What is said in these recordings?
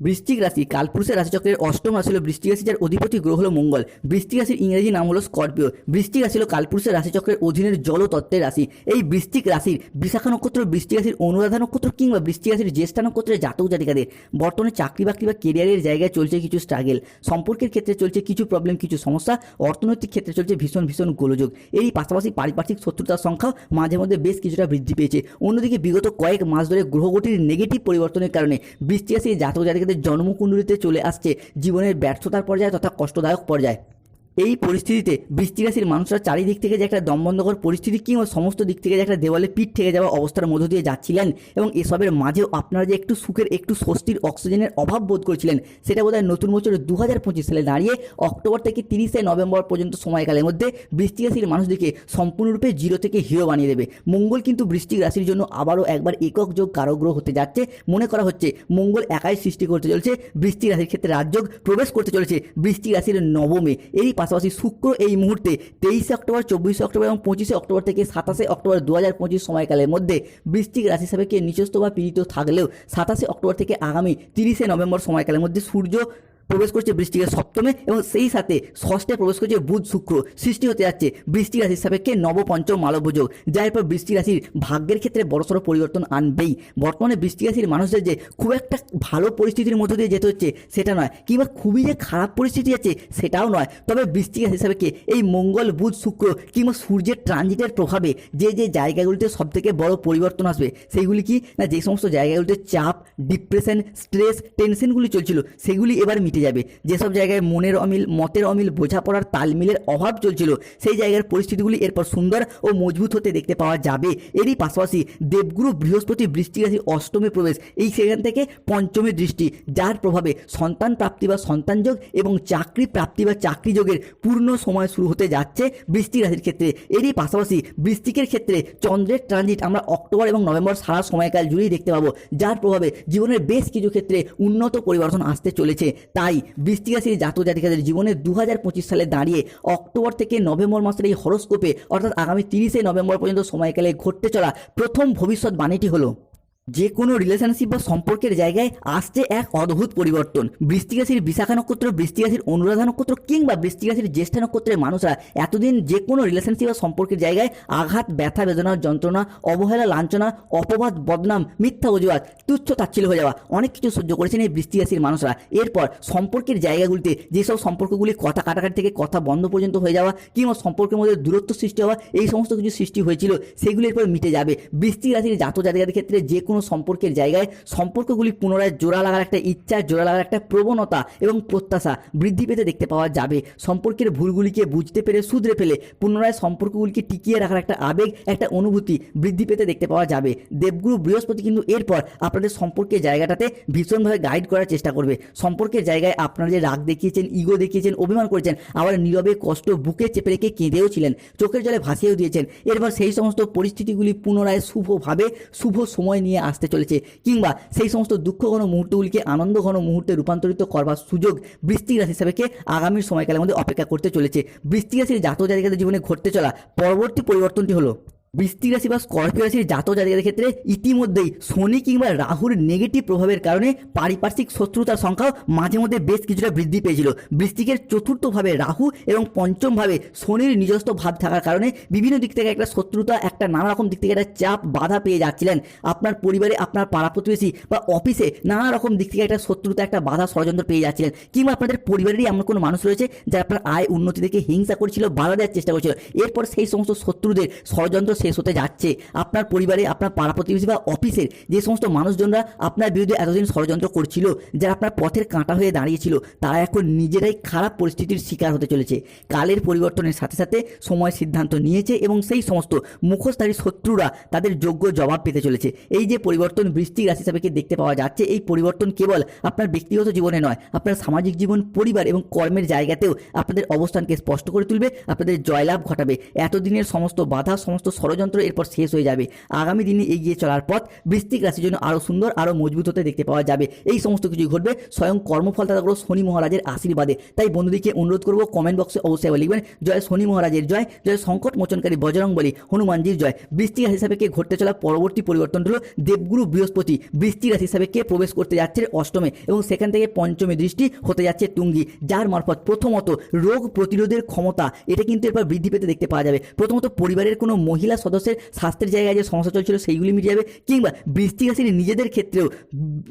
বৃশ্চিক রাশি, কালপুরুষের রাশিচক্রের অষ্টম রাশি হল বৃশ্চিক রাশি, যার অধিপতি গ্রহ হল মঙ্গল। বৃশ্চিক রাশির ইংরেজি নাম হলো স্করপিও। বৃশ্চিক রাশি হলো কালপুরুষের রাশিচক্রের অধীনের জলতত্ত্বের রাশি। এই বৃষ্টিক রাশির বিশাখা নক্ষত্র, বৃশ্চিক রাশির অনুরাধা নক্ষত্র কিংবা বৃশ্চিক রাশির জ্যেষ্ঠা নক্ষত্রের জাতক জাতিকাদের। বর্তমানে চাকরি বাকরি বা কেরিয়ারের জায়গায় চলছে কিছু স্ট্রাগেল সম্পর্কের ক্ষেত্রে চলছে কিছু প্রবলেম কিছু সমস্যা। অর্থনৈতিক ক্ষেত্রে চলছে ভীষণ ভীষণ গোলযোগ। এই পাশাপাশি পারিপার্শ্বিক শত্রুতার সংখ্যাও মাঝে মধ্যে বেশ কিছুটা বৃদ্ধি পেয়েছে। অন্যদিকে বিগত কয়েক মাস ধরে গ্রহগতির নেগেটিভ পরিবর্তনের কারণে বৃষ্টি রাশি জাতক জাতিকাদের জন্মকুণ্ডলিতে চলে আসছে জীবনের ব্যর্থতার পর্যায়ে তথা কষ্টদায়ক পর্যায়ে। এই পরিস্থিতিতে বৃষ্টি রাশির মানুষরা চারিদিক থেকে যে একটা দমবন্ধকর পরিস্থিতি কিংবা সমস্ত দিক থেকে যে একটা দেওয়ালে পিঠ থেকে যাওয়া অবস্থার মধ্য দিয়ে যাচ্ছিলেন এবং এসবের মাঝেও আপনারা যে একটু সুখের, একটু স্বস্তির অক্সিজেনের অভাব বোধ করছিলেন, সেটা বোধহয় নতুন বছরের দু হাজার পঁচিশ সালে দাঁড়িয়ে অক্টোবর থেকে তিরিশে নভেম্বর পর্যন্ত সময়কালের মধ্যে বৃষ্টি রাশির মানুষদেরকে সম্পূর্ণরূপে জিরো থেকে হিরো বানিয়ে দেবে। মঙ্গল কিন্তু বৃষ্টিক রাশির জন্য আবারও একবার একক যোগ কারগ্রহ হতে যাচ্ছে। মনে করা হচ্ছে মঙ্গল একাই সৃষ্টি করতে চলেছে বৃষ্টি রাশির ক্ষেত্রে রাজযোগ প্রবেশ করতে চলেছে বৃষ্টি রাশির নবমে। এরই পাশাপাশি শুক্র এই মুহূর্তে তেইশে অক্টোবর, চব্বিশে অক্টোবর এবং পঁচিশে অক্টোবর থেকে সাতাশে অক্টোবর দু হাজার পঁচিশ সময়কালের মধ্যে বৃষ্টিক রাশি সাপেক্ষে নিচস্থ বা পীড়িত থাকলেও সাতাশে অক্টোবর থেকে আগামী তিরিশে নভেম্বর সময়কালের মধ্যে সূর্য প্রবেশ করছে বৃষ্টিকের সপ্তমে এবং সেই সাথে ষষ্ঠে প্রবেশ করছে বুধ শুক্র। সৃষ্টি হতে যাচ্ছে বৃষ্টি রাশির সাপেক্ষে নবপঞ্চম মালব্যযোগ যার পর বৃষ্টি রাশির ভাগ্যের ক্ষেত্রে বড়সড় পরিবর্তন আনবেই। বর্তমানে বৃষ্টি রাশির মানুষদের যে খুব একটা ভালো পরিস্থিতির মধ্য দিয়ে যেতে হচ্ছে সেটা নয়, কিংবা খুবই যে খারাপ পরিস্থিতি আছে সেটাও নয়। তবে বৃষ্টি রাশি সাপেক্ষে এই মঙ্গল, বুধ, শুক্র কিংবা সূর্যের ট্রানজিটের প্রভাবে যে যে জায়গাগুলিতে সবথেকে বড় পরিবর্তন আসবে সেইগুলি কি? না, যে সমস্ত জায়গাগুলিতে চাপ, ডিপ্রেশন, স্ট্রেস, টেনশনগুলি চলছিল, সেগুলি এবার মিটে যাবে। যেসব জায়গায় মনের অমিল, মতের অমিল, বোঝাপড়ার তালমিলের অভাব চলছিল, সেই জায়গার পরিস্থিতিগুলি এরপর সুন্দর ও মজবুত হতে দেখতে পাওয়া যাবে। এরই পাশাপাশি দেবগুরু বৃহস্পতি বৃষ্টি রাশির অষ্টমে প্রবেশ। এই সেখান থেকে পঞ্চমে দৃষ্টি, যার প্রভাবে সন্তান প্রাপ্তি বা সন্তান যোগ এবং চাকরি প্রাপ্তি বা চাকরি যোগের পূর্ণ সময় শুরু হতে যাচ্ছে বৃষ্টি রাশির ক্ষেত্রে। এরই পাশাপাশি বৃষ্টিকের ক্ষেত্রে চন্দ্রের ট্রানজিট আমরা অক্টোবর এবং নভেম্বর সারা সময়কাল জুড়েই দেখতে পাবো, যার প্রভাবে জীবনের বেশ কিছু ক্ষেত্রে উন্নত পরিবর্তন আসতে চলেছে। তাই বৃষ্টি জাতক জাতিকাদের জীবনে দু হাজার পঁচিশ সালে দাঁড়িয়ে অক্টোবর থেকে নভেম্বর মাসের এই হরস্কোপে অর্থাৎ আগামী তিরিশে নভেম্বর পর্যন্ত সময়কালে ঘটতে চলা প্রথম ভবিষ্যৎ বাণীটি হলো যে কোনো রিলেশনশিপ বা সম্পর্কের জায়গায় আসছে এক অদ্ভুত পরিবর্তন। বৃষ্টিক রাশির বিশাখা নক্ষত্র বৃষ্টিক রাশির অনুরাধা নক্ষত্র কিংবা বৃষ্টিক রাশির জ্যেষ্ঠ নক্ষত্রের মানুষরা এতদিন যে কোনো রিলেশনশিপ বা সম্পর্কের জায়গায় আঘাত, ব্যথা, বেদনা, যন্ত্রণা, অবহেলা, লাঞ্ছনা, অপবাদ, বদনাম, মিথ্যা অজুহাত, তুচ্ছ তাচ্ছিল্য হয়ে যাওয়া অনেক কিছু সহ্য করেছেন এই বৃষ্টি রাশির মানুষরা। এরপর সম্পর্কের জায়গাগুলিতে যেসব সম্পর্কগুলি কথা কাটাকাটি থেকে কথা বন্ধ পর্যন্ত হয়ে যাওয়া কিংবা সম্পর্কের মধ্যে দূরত্ব সৃষ্টি হওয়া এই সমস্ত কিছু সৃষ্টি হয়েছিল সেগুলি এরপর মিটে যাবে। বৃষ্টি রাশির জাতক জাতিকাদের ক্ষেত্রে যে কোনো সম্পর্কের জায়গায় সম্পর্কগুলি পুনরায় জোড়া লাগার একটা ইচ্ছা, জোড়া লাগার একটা প্রবণতা এবং প্রত্যাশা বৃদ্ধি পেতে দেখতে পাওয়া যাবে। সম্পর্কের ভুলগুলিকে বুঝতে পেরে শুধরে ফেলে পুনরায় সম্পর্কগুলিকে টিকিয়ে রাখার একটা আবেগ, একটা অনুভূতি বৃদ্ধি পেতে দেখতে পাওয়া যাবে। দেবগুরু বৃহস্পতি কিন্তু এরপর আপনাদের সম্পর্কের জায়গাটাতে ভীষণভাবে গাইড করার চেষ্টা করবে। সম্পর্কের জায়গায় আপনারা যে রাগ দেখিয়েছেন ইগো দেখিয়েছেন, অভিমান করেছেন, আবার নীরবে কষ্ট বুকে চেপে রেখে কেঁদেও ছিলেন, চোখের জলে ভাসিয়েও দিয়েছেন, এরপর সেই সমস্ত পরিস্থিতিগুলি পুনরায় শুভভাবে, শুভ সময় নিয়ে আসতে চলেছে। কিংবা সেই সমস্ত দুঃখ ঘন মুহূর্তগুলিকে আনন্দ ঘন মুহূর্তে রূপান্তরিত করবার সুযোগ বৃষ্টিক রাশি হিসাবে আগামী সময়কালের মধ্যে অপেক্ষা করতে চলেছে। বৃষ্টিক রাশির জাতক জাতিকাদের জীবনে ঘটতে চলা পরবর্তী পরিবর্তনটি হলো বৃষ্টি রাশি বা স্করপিও রাশির জাতক জাতিকাদের ক্ষেত্রে ইতিমধ্যেই শনি কিংবা রাহুর নেগেটিভ প্রভাবের কারণে পারিপার্শ্বিক শত্রুতার সংখ্যাও মাঝে মধ্যে বেশ কিছুটা বৃদ্ধি পেয়েছিল। বৃষ্টিকের চতুর্থভাবে রাহু এবং পঞ্চমভাবে শনির নিজস্ব ভাব থাকার কারণে বিভিন্ন দিক থেকে একটা শত্রুতা, একটা নানা রকম দিক থেকে একটা চাপ, বাধা পেয়ে যাচ্ছিলেন। আপনার পরিবারে, আপনার পাড়া প্রতিবেশী বা অফিসে নানা রকম দিক থেকে একটা শত্রুতা, একটা বাধা, ষড়যন্ত্র পেয়ে যাচ্ছিলেন। কিংবা আপনাদের পরিবারেরই এমন কোনো মানুষ রয়েছে যারা আপনার আয় উন্নতি দেখে হিংসা করছিল, বাধা দেওয়ার চেষ্টা করছিল। এরপর সেই সমস্ত শত্রুদের ষড়যন্ত্র শেষ হতে যাচ্ছে। আপনার পরিবারে, আপনার পাড়া প্রতিবেশী বা অফিসের যে সমস্ত মানুষজনরা আপনার বিরুদ্ধে এতদিন ষড়যন্ত্র করছিল, যারা আপনার পথের কাঁটা হয়ে দাঁড়িয়েছিল, তারা এখন নিজেরাই খারাপ পরিস্থিতির শিকার হতে চলেছে। কালের পরিবর্তনের সাথে সাথে সময় সিদ্ধান্ত নিয়েছে এবং সেই সমস্ত মুখোশধারী শত্রুরা তাদের যোগ্য জবাব পেতে চলেছে। এই যে পরিবর্তন বৃষ্টি রাশি সাপেক্ষে দেখতে পাওয়া যাচ্ছে, এই পরিবর্তন কেবল আপনার ব্যক্তিগত জীবনে নয়, আপনার সামাজিক জীবন, পরিবার এবং কর্মের জায়গাতেও আপনাদের অবস্থানকে স্পষ্ট করে তুলবে, আপনাদের জয়লাভ ঘটাবে। এতদিনের সমস্ত বাধা, সমস্ত ষড়যন্ত্র এরপর শেষ হয়ে যাবে। আগামী দিনে এগিয়ে চলার পথ বৃশ্চিক রাশির জন্য আরও সুন্দর, আরও মজবুত হতে দেখতে পাওয়া যাবে। এই সমস্ত কিছু ঘটবে স্বয়ং কর্মফল দাতাগুলো শনি মহারাজের আশীর্বাদে। তাই বন্ধুদিকে অনুরোধ করব কমেন্ট বক্সে অবশ্যই লিখবেন, জয় শনি মহারাজের জয় জয় সংকট মোচনকারী বজরং বলি, হনুমানজির জয়। বৃষ্টি রাশি কে ঘটতে চলা পরবর্তী পরিবর্তন হলো দেবগুরু বৃহস্পতি। বৃষ্টি রাশি কে প্রবেশ করতে যাচ্ছে অষ্টমে এবং সেখান থেকে পঞ্চমে দৃষ্টি হতে যাচ্ছে তুঙ্গি, যার মারফত প্রথমত রোগ প্রতিরোধের ক্ষমতা, এটা কিন্তু এরপর বৃদ্ধি পেতে দেখতে পাওয়া যাবে। প্রথমত পরিবারের কোনো মহিলা সদস্যের স্বাস্থ্যের জায়গায় যে সমস্যা চলছিল সেইগুলি মিটে যাবে কিংবা বৃষ্টি রাশির নিজেদের ক্ষেত্রেও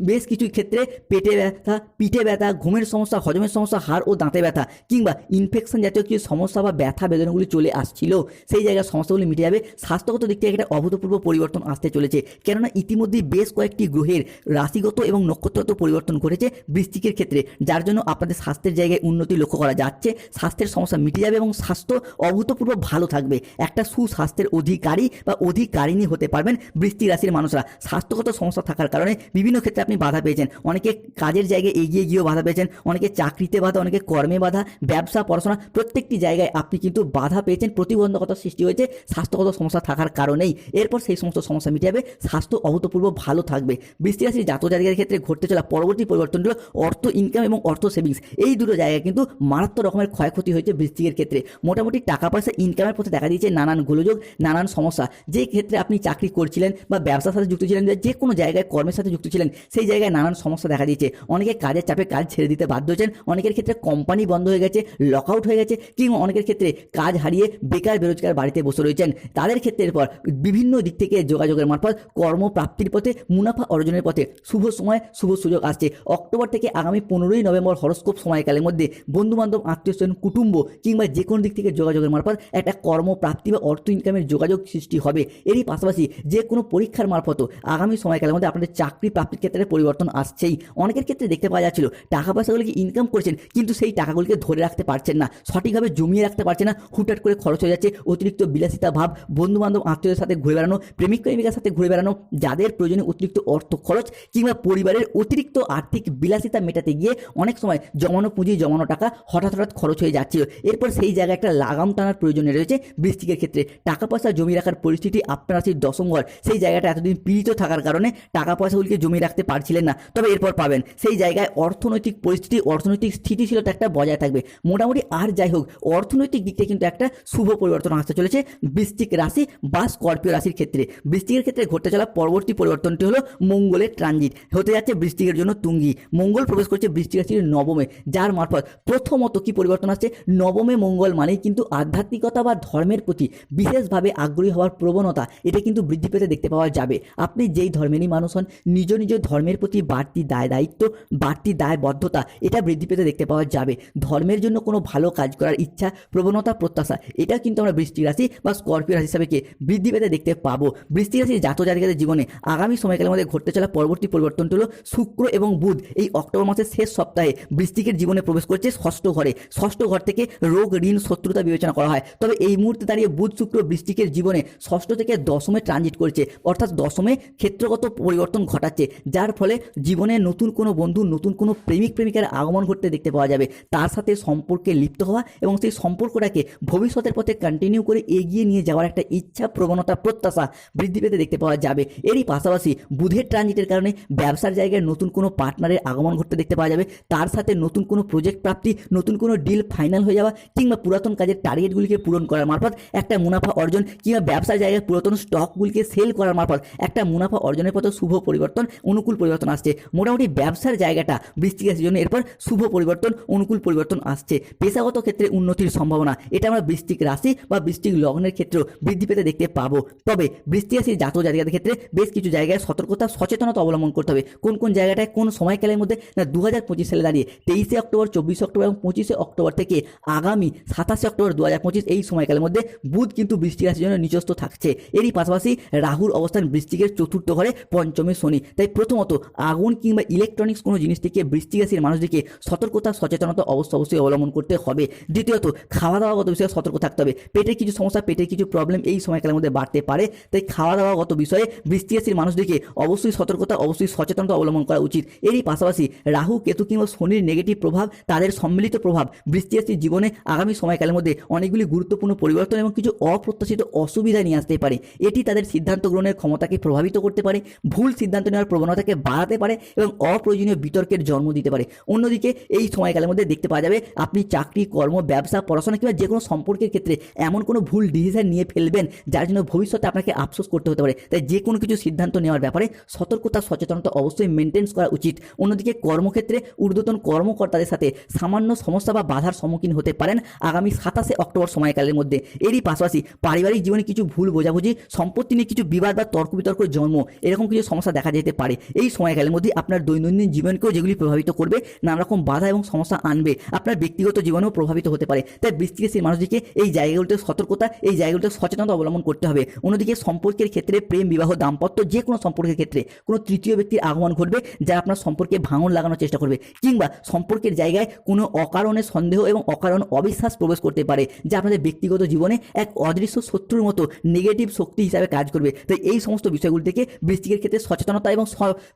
বেশ কিছু ক্ষেত্রে পেটে ব্যথা, পিঠে ব্যথা, ঘুমের সমস্যা, হজমের সমস্যা, হাড় ও দাঁতে ব্যথা কিংবা ইনফেকশন জাতীয় কিছু সমস্যা বা ব্যথা বেদনাগুলি চলে আসছিল। সেই জায়গায় সমস্যাগুলি মিটে যাবে। স্বাস্থ্যগত দিক থেকে একটা অভূতপূর্ব পরিবর্তন আসতে চলেছে। কেননা ইতিমধ্যেই বেশ কয়েকটি গ্রহের রাশিগত এবং নক্ষত্রগত পরিবর্তন ঘটেছে বৃষ্টিকের ক্ষেত্রে, যার জন্য আপনাদের স্বাস্থ্যের জায়গায় উন্নতি লক্ষ্য করা যাচ্ছে। স্বাস্থ্যের সমস্যা মিটে যাবে এবং স্বাস্থ্য অভূতপূর্ব ভালো থাকবে। একটা সুস্বাস্থ্যের অধিকারী বা অধিকারিণী হতে পারবেন বৃষ্টি রাশির মানুষরা। স্বাস্থ্যগত সমস্যা থাকার কারণে বিভিন্ন ক্ষেত্রে আপনি বাধা পেয়েছেন। অনেকে কাজের জায়গায় এগিয়ে গিয়েও বাধা পেয়েছেন, অনেকে চাকরিতে বাধা, অনেকে কর্মে বাধা, ব্যবসা, পড়াশোনা, প্রত্যেকটি জায়গায় আপনি কিন্তু বাধা পেয়েছেন প্রতিবন্ধকতা সৃষ্টি হয়েছে স্বাস্থ্যগত সমস্যা থাকার কারণেই। এরপর সেই সমস্ত সমস্যা মিটে যাবে স্বাস্থ্য অভূতপূর্ব ভালো থাকবে। বৃষ্টি রাশির জাতিকার ক্ষেত্রে ঘটতে চলা পরবর্তী পরিবর্তন হলো অর্থ ইনকাম এবং অর্থ সেভিংস এই দুটো জায়গায় কিন্তু মারাত্মক রকমের ক্ষয়ক্ষতি হয়েছে বৃষ্টিকের ক্ষেত্রে। মোটামুটি টাকা পয়সা ইনকামের পথে দেখা দিয়েছে নানান গোলযোগ, নানান সমস্যা। যে ক্ষেত্রে আপনি চাকরি করছিলেন বা ব্যবসার সাথে যুক্ত ছিলেন, যে কোনো জায়গায় কর্মের সাথে যুক্ত ছিলেন, সেই জায়গায় নানান সমস্যা দেখা দিয়েছে। অনেকে কাজের চাপে কাজ ছেড়ে দিতে বাধ্য হয়েছেন, অনেকের ক্ষেত্রে কোম্পানি বন্ধ হয়ে গেছে লক আউট হয়ে গেছে, কিংবা অনেকের ক্ষেত্রে কাজ হারিয়ে বেকার বেরোজগার বাড়িতে বসে রয়েছেন। তাদের ক্ষেত্রে এরপর বিভিন্ন দিক থেকে যোগাযোগের মারফত কর্মপ্রাপ্তির পথে মুনাফা অর্জনের পথে শুভ সময়, শুভ সুযোগ আসছে। অক্টোবর থেকে আগামী পনেরোই নভেম্বর হরস্কোপ সময়কালের মধ্যে বন্ধু বান্ধব আত্মীয় স্বজন, কুটুম্ব কিংবা যে কোনো দিক থেকে যোগাযোগের মারফত একটা কর্মপ্রাপ্তি বা অর্থ ইনকামের যোগাযোগ সৃষ্টি হবে। এরই পাশাপাশি যে কোনো পরীক্ষার মারফতও আগামী সময়কালের মধ্যে আপনাদের চাকরি প্রাপ্তির ক্ষেত্রে পরিবর্তন আসছেই। অনেকের ক্ষেত্রে দেখতে পাওয়া যাচ্ছিল, টাকা পয়সাগুলিকে ইনকাম করছেন, কিন্তু সেই টাকাগুলিকে ধরে রাখতে পারছেন না, সঠিকভাবে জমিয়ে রাখতে পারছেন না, হুটহাট করে খরচ হয়ে যাচ্ছে, অতিরিক্ত বিলাসিতা ভাব বন্ধু বান্ধব আত্মীয়দের সাথে ঘুরে বেড়ানো, প্রেমিক প্রেমিকার সাথে ঘুরে বেড়ানো, যাদের প্রয়োজনে অতিরিক্ত অর্থ খরচ কিংবা পরিবারের অতিরিক্ত আর্থিক বিলাসিতা মেটাতে গিয়ে অনেক সময় জমানো পুঁজি, জমানো টাকা হঠাৎ হঠাৎ খরচ হয়ে যাচ্ছিল। এরপর সেই জায়গায় একটা লাগাম টানার প্রয়োজনে রয়েছে বৃষ্টিকের ক্ষেত্রে। টাকা পয়সা জমিয়ে রাখার পরিস্থিতি আপনার সেই দশম ঘর। সেই জায়গাটা এতদিন পীড়িত থাকার কারণে টাকা পয়সাগুলিকে জমিয়ে রাখতে পারছিলেন না। তবে এরপর পাবেন। সেই জায়গায় অর্থনৈতিক পরিস্থিতি, অর্থনৈতিক স্থিতিশীলতা একটা বজায় থাকবে। মোটামুটি আর যাই হোক, অর্থনৈতিক দিক থেকে কিন্তু একটা শুভ পরিবর্তন আসতে চলেছে বৃশ্চিক রাশি বা স্করপিও রাশির ক্ষেত্রে। বৃষ্টিকের ক্ষেত্রে ঘটতে চলা পরবর্তী পরিবর্তনটি হলো মঙ্গলের ট্রানজিট। হতে যাচ্ছে বৃষ্টিকের জন্য তুঙ্গি। মঙ্গল প্রবেশ করছে বৃষ্টিক রাশির নবমে, যার মারফত প্রথমত কি পরিবর্তন আসছে? নবমে মঙ্গল মানেই কিন্তু আধ্যাত্মিকতা বা ধর্মের প্রতি বিশেষভাবে আগ্রহী হওয়ার প্রবণতা, এটা কিন্তু বৃদ্ধি পেতে দেখতে পাওয়া যাবে। আপনি যেই ধর্মেরই মানুষ হন, নিজ নিজ ধর্মের প্রতি বাড়তি দায় দায়িত্ব, বাড়তি দায়বদ্ধতা, এটা বৃদ্ধি পেতে দেখতে পাওয়া যাবে। ধর্মের জন্য কোনো ভালো কাজ করার ইচ্ছা, প্রবণতা, প্রত্যাশা, এটা কিন্তু আমরা বৃষ্টি রাশি বা স্করপিও রাশি হিসাবে কে বৃদ্ধি পেতে দেখতে পাবো। বৃষ্টি রাশির জাত জাতিকাদের জীবনে আগামী সময়কালের মধ্যে ঘটতে চলা পরবর্তী পরিবর্তনটি হলো শুক্র এবং বুধ। এই অক্টোবর মাসের শেষ সপ্তাহে বৃষ্টিকের জীবনে প্রবেশ করছে ষষ্ঠ ঘরে। ষষ্ঠ ঘর থেকে রোগ, ঋণ, শত্রুতা বিবেচনা করা হয়। তবে এই মুহূর্তে দাঁড়িয়ে বুধ, শুক্র বৃষ্টিকের জীবনে ষষ্ঠ থেকে দশমে ট্রানজিট করছে, অর্থাৎ দশমে ক্ষেত্রগত পরিবর্তন ঘটাচ্ছে, যার ফলে জীবনে নতুন কোনো বন্ধু, নতুন কোনো প্রেমিক, প্রেমিকার আগমন ঘটতে দেখতে পাওয়া যাবে। তার সাথে সম্পর্কে লিপ্ত হওয়া এবং সেই সম্পর্কটাকে ভবিষ্যতের পথে কন্টিনিউ করে এগিয়ে নিয়ে যাওয়ার একটা ইচ্ছা প্রবণতা প্রত্যাশা বৃদ্ধি পেতে দেখতে পাওয়া যাবে। এরই পাশাপাশি বুধের ট্রানজিটের কারণে ব্যবসার জায়গায় নতুন কোনো পার্টনারের আগমন ঘটতে দেখতে পাওয়া যাবে। তার সাথে নতুন কোনো প্রজেক্ট প্রাপ্তি, নতুন কোনো ডিল ফাইনাল হয়ে যাওয়া কিংবা পুরাতন কাজের টার্গেটগুলিকে পূরণ করার মারফত একটা মুনাফা অর্জন কিংবা ব্যবসার জায়গায় পুরাতন স্টকগুলিকে সেল করার মারফত একটা মুনাফা অর্জনের পথে শুভ পরিবর্তন, অনুকূল পরিবর্তন আসছে। মোটামুটি ব্যবসার জায়গাটা বৃষ্টিক জন্য এরপর শুভ পরিবর্তন, অনুকূল পরিবর্তন আসছে। পেশাগত ক্ষেত্রে উন্নতির সম্ভাবনা, এটা আমরা বৃষ্টিক রাশি বা বৃষ্টিক লগ্নের ক্ষেত্রেও বৃদ্ধি পেতে দেখতে পাবো। তবে বৃষ্টি রাশির জাতক জাতিকাদের ক্ষেত্রে বেশ কিছু জায়গায় সতর্কতা, সচেতনতা অবলম্বন করতে হবে। কোন কোন জায়গাটায়, কোন সময়কালের মধ্যে? না দু হাজার পঁচিশ সালে দাঁড়িয়ে তেইশে অক্টোবর, চব্বিশে অক্টোবর এবং পঁচিশে অক্টোবর থেকে আগামী সাতাশে অক্টোবর দু হাজার পঁচিশ এই সময়কালের মধ্যে বুধ কিন্তু বৃষ্টি রাশির জন্য নিচস্থ থাকছে। এরই পাশাপাশি রাহুর অবস্থান বৃষ্টিকের চতুর্থ ঘরে পঞ্চমে শনি। তাই প্রথমত আগুন কিংবা ইলেকট্রনিক্স কোনো জিনিস থেকে বৃষ্টি রাশির মানুষদেরকে সতর্কতা, সচেতনতা অবশ্য অবশ্যই অবলম্বন করতে হবে। দ্বিতীয়ত খাওয়া দাওয়াগত বিষয়ে সতর্ক থাকতে হবে। পেটের কিছু সমস্যা, পেটের কিছু প্রবলেম এই সময়কালের মধ্যে বাড়তে পারে। তাই খাওয়া দাওয়াগত বিষয়ে বৃষ্টি রাশির মানুষদেরকে অবশ্যই সতর্কতা, অবশ্যই সচেতনতা অবলম্বন করা উচিত। এরই পাশাপাশি রাহু, কেতু কিংবা শনির নেগেটিভ প্রভাব, তাদের সম্মিলিত প্রভাব বৃষ্টি রাশির জীবনে আগামী সময়কালের মধ্যে অনেকগুলি গুরুত্বপূর্ণ পরিবর্তন এবং কিছু অপ্রত্যাশিত অসুবিধা নিয়ে আসতে পারে। এটি তাদের সিদ্ধান্ত গ্রহণের ক্ষমতাকে প্রভাবিত করতে পারে, ভুল সিদ্ধান্ত নেওয়ার প্রবণতাকে বাড়াতে পারে এবং অপ্রয়োজনীয় বিতর্কের জন্ম দিতে পারে। অন্যদিকে, এই সময়কালের মধ্যে দেখতে পাওয়া যাবে, আপনি চাকরি, কর্ম, ব্যবসা, পড়াশোনা কিংবা যে কোনো সম্পর্কের ক্ষেত্রে এমন কোনো ভুল ডিসিশন নিয়ে ফেলবেন যার জন্য ভবিষ্যতে আপনাকে আফসোস করতে হতে পারে। তাই যে কোনো কিছু সিদ্ধান্ত নেওয়ার ব্যাপারে সতর্কতা, সচেতনতা অবশ্যই মেনটেন্স করা উচিত। অন্যদিকে, কর্মক্ষেত্রে ঊর্ধ্বতন কর্মকর্তাদের সাথে সামান্য সমস্যা বা বাধার সম্মুখীন হতে পারেন আগামী সাতাশে অক্টোবর সময়কালের মধ্যে। এরই পাশাপাশি পারিবারিক জীবনে কিছু ভুল, বোঝাবুঝি, সম্পত্তি নিয়ে কিছু বিবাদ বা তর্ক বিতর্ক, জন্ম, এরকম কিছু সমস্যা দেখা যেতে পারে। এই সময়কালের মধ্যে আপনার দৈনন্দিন জীবনকেও যেগুলি প্রভাবিত করবে নানা রকম বাধা এবং সমস্যা আনবে, আপনার ব্যক্তিগত জীবনেও প্রভাবিত হতে পারে। তাই বৃষ্টিক রাশির মানুষদিকে এই জায়গাগুলোতে সতর্কতা, এই জায়গাগুলোতে সচেতনতা অবলম্বন করতে হবে। অন্যদিকে সম্পর্কের ক্ষেত্রে প্রেম, বিবাহ, দাম্পত্য যে কোনো সম্পর্কের ক্ষেত্রে কোনো তৃতীয় ব্যক্তির আগমন ঘটবে যা আপনার সম্পর্কে ভাঙন লাগানোর চেষ্টা করবে, কিংবা সম্পর্কের জায়গায় কোনো অকারণে সন্দেহ এবং অকারণ অবিশ্বাস প্রবেশ করতে পারে, যা আপনাদের ব্যক্তিগত জীবনে এক অদৃশ্য শত্রুর মতো নেগেটিভ শক্তি হিসাবে কাজ করবে। তাই এই সমস্ত বিষয়গুলি থেকে বৃষ্টিকের ক্ষেত্রে সচেতনতা এবং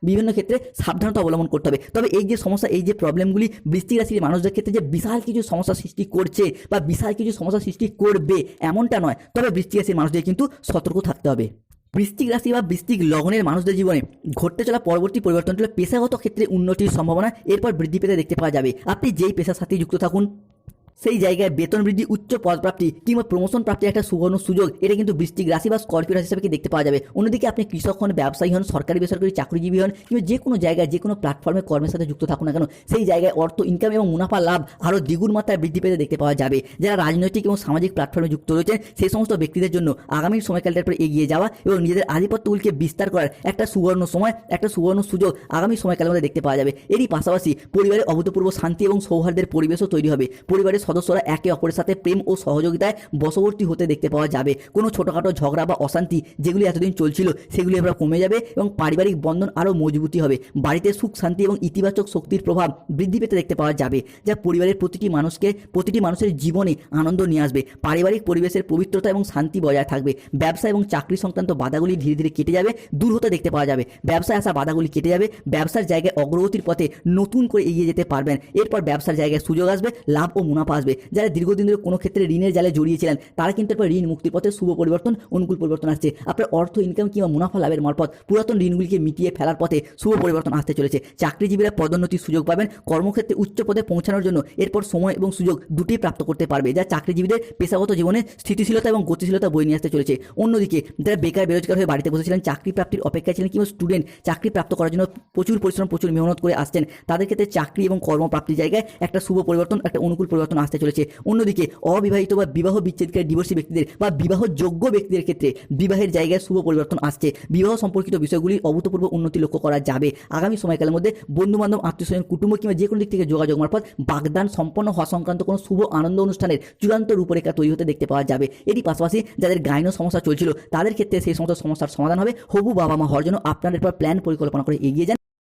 বিভিন্ন ক্ষেত্রে সাবধানতা অবলম্বন করতে হবে। তবে এই যে সমস্যা, এই যে প্রবলেমগুলি বৃষ্টিক রাশির মানুষদের ক্ষেত্রে যে বিশাল কিছু সমস্যা সৃষ্টি করছে বা বিশাল কিছু সমস্যা সৃষ্টি করবে, এমনটা নয়। তবে বৃষ্টি রাশির মানুষদের কিন্তু সতর্ক থাকতে হবে। বৃশ্চিক রাশি বা বৃশ্চিক লগ্নের মানুষদের জীবনে ঘটতে চলা পরবর্তী পরিবর্তন হলো পেশাগত ক্ষেত্রে উন্নতির সম্ভাবনা এরপর বৃদ্ধি পেতে দেখতে পাওয়া যাবে। আপনি যেই পেশার সাথে যুক্ত থাকুন সেই জায়গায় বেতন বৃদ্ধি, উচ্চ পদপ্রাপ্তি, কিংবা প্রমোশন প্রাপ্তির একটা সুবর্ণ সুযোগ, এটা কিন্তু বৃষ্টিক রাশি বা স্করপিও রাশি হিসাবে দেখতে পাওয়া যাবে। অন্যদিকে আপনি কৃষক হন, ব্যবসায়ী হন, সরকারি, বেসরকারি চাকরিজীবী হন, কিংবা যে কোনো জায়গায়, যে কোনো প্ল্যাটফর্মে কর্মের সাথে যুক্ত থাকুন না কেন, সেই জায়গায় অর্থ ইনকাম এবং মুনাফা লাভ আরও দ্বিগুণ মাত্রায় বৃদ্ধি পেতে দেখতে পাওয়া যাবে। যারা রাজনৈতিক এবং সামাজিক প্ল্যাটফর্মে যুক্ত রয়েছেন, সেই সমস্ত ব্যক্তিদের জন্য আগামী সময়কালটার পর এগিয়ে যাওয়া এবং নিজেদের আধিপত্যগুলিকে বিস্তার করার একটা সুবর্ণ সময়, একটা সুবর্ণ সুযোগ আগামী সময়কালের মধ্যে দেখতে পাওয়া যাবে। এরই পাশাপাশি পরিবারে অভূতপূর্ব শান্তি এবং সৌহার্দ্যের পরিবেশও তৈরি হবে। পরিবারের সদস্যরা একে অপরের সাথে প্রেম ও সহযোগিতায় বশবর্তী হতে দেখতে পাওয়া যাবে। কোনো ছোটোখাটো ঝগড়া বা অশান্তি যেগুলি এতদিন চলছিল, সেগুলি এবার কমে যাবে এবং পারিবারিক বন্ধন আরও মজবুতি হবে। বাড়িতে সুখ, শান্তি এবং ইতিবাচক শক্তির প্রভাব বৃদ্ধি পেতে দেখতে পাওয়া যাবে, যা পরিবারের প্রতিটি মানুষকে, প্রতিটি মানুষের জীবনে আনন্দ নিয়ে আসবে। পারিবারিক পরিবেশের পবিত্রতা এবং শান্তি বজায় থাকবে। ব্যবসা এবং চাকরি সংক্রান্ত বাধাগুলি ধীরে ধীরে কেটে যাবে, দূর হতে দেখতে পাওয়া যাবে। ব্যবসায় আসা বাধাগুলি কেটে যাবে, ব্যবসার জায়গায় অগ্রগতির পথে নতুন করে এগিয়ে যেতে পারবেন। এরপর ব্যবসার জায়গায় সুযোগ আসবে, লাভ ও মুনাফা আসবে। যারা দীর্ঘদিন ধরে কোনো ক্ষেত্রে ঋণের জালে জড়িয়েছিলেন, তারা কিন্তু এরপর ঋণ মুক্তির পথে শুভ পরিবর্তন, অনুকূল পরিবর্তন আসছে। আপনার অর্থ ইনকাম কিংবা মুনাফা লাভের মারফত পুরাতন ঋণগুলিকে মিটিয়ে ফেলার পথে শুভ পরিবর্তন আসতে চলেছে। চাকরিজীবীরা পদোন্নতির সুযোগ পাবেন, কর্মক্ষেত্রে উচ্চ পদে পৌঁছানোর জন্য এরপর সময় এবং সুযোগ দুটি প্রাপ্ত করতে পারবে, যা চাকরিজীবীদের পেশাগত জীবনে স্থিতিশীলতা এবং গতিশীলতা বই নিয়ে আসতে চলেছে। অন্যদিকে, যারা বেকার, বেরোজগার হয়ে বাড়িতে বসেছিলেন, চাকরি প্রাপ্তির অপেক্ষায় ছিলেন কিংবা স্টুডেন্ট চাকরি প্রাপ্ত করার জন্য প্রচুর পরিশ্রম, প্রচুর মেহনত করে আসছেন, তাদের ক্ষেত্রে চাকরি এবং কর্মপ্রাপ্তির জায়গায় একটা শুভ পরিবর্তন, একটা অনুকূল পরিবর্তন আসতে চলেছে। অন্যদিকে, অবিবাহিত বা বিবাহ বিচ্ছেদকারী ডিভোর্সি ব্যক্তিদের বা বিবাহযোগ্য ব্যক্তিদের ক্ষেত্রে বিবাহের জায়গায় শুভ পরিবর্তন আসছে। বিবাহ সম্পর্কিত বিষয়গুলি অভূতপূর্ব উন্নতি লক্ষ্য করা যাবে। আগামী সময়কালের মধ্যে বন্ধু বান্ধব আত্মীয় স্বজন কুটুম্ব কিংবা যে কোনো দিক থেকে যোগাযোগ মারফত বাগদান সম্পন্ন হওয়া সংক্রান্ত কোনো শুভ আনন্দ অনুষ্ঠানের চূড়ান্ত রূপরেখা তৈরি হতে দেখতে পাওয়া যাবে। এরই পাশাপাশি যাদের গাইন সমস্যা চলছিল, তাদের ক্ষেত্রে সেই সমস্ত সমস্যার সমাধান হবে। হবু বাবা মা হওয়ার জন্য আপনার এরপর প্ল্যান পরিকল্পনা করে এগিয়ে যান।